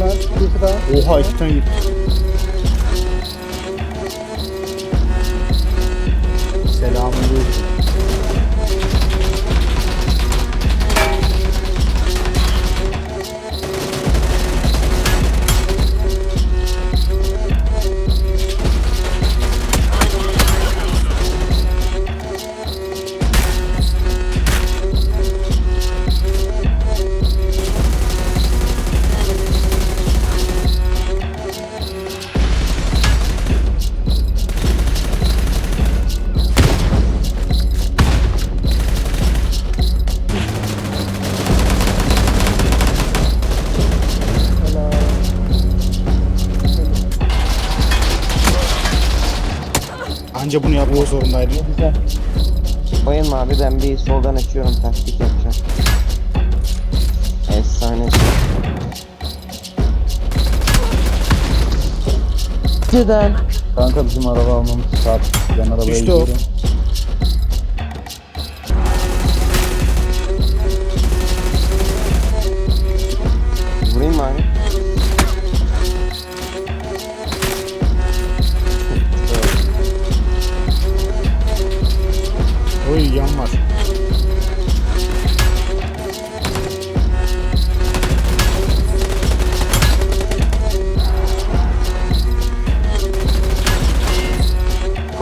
Bunlar bir daha. Oha iki tane yedik. Selamünaleyküm. Anca bunu yapmak zorundaydım. Güzel. Bayılma abi ben bir soldan açıyorum taktik yapacağım. Efsane. Cidden. Kanka bizim araba almamız şart. Ben arabaya İşte o. gidiyorum.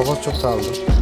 Hava çok dağıldı. Temiz.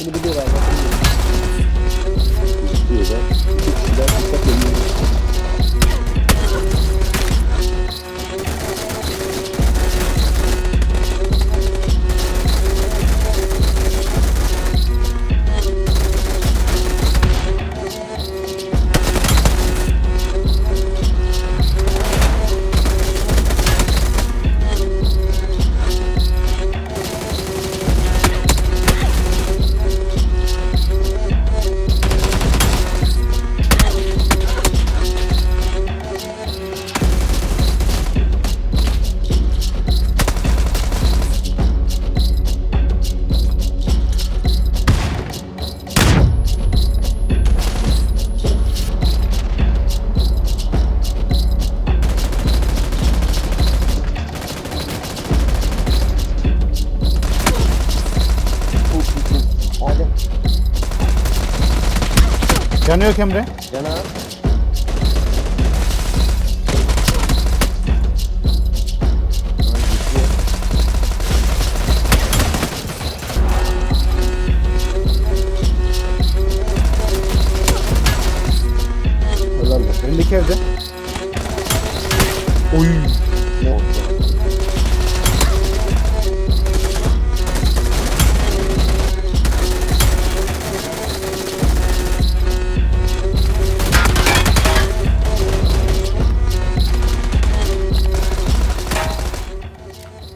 Bunu biliyor abi. Canı yok Emre. Bak. Öndeki evde. Oy.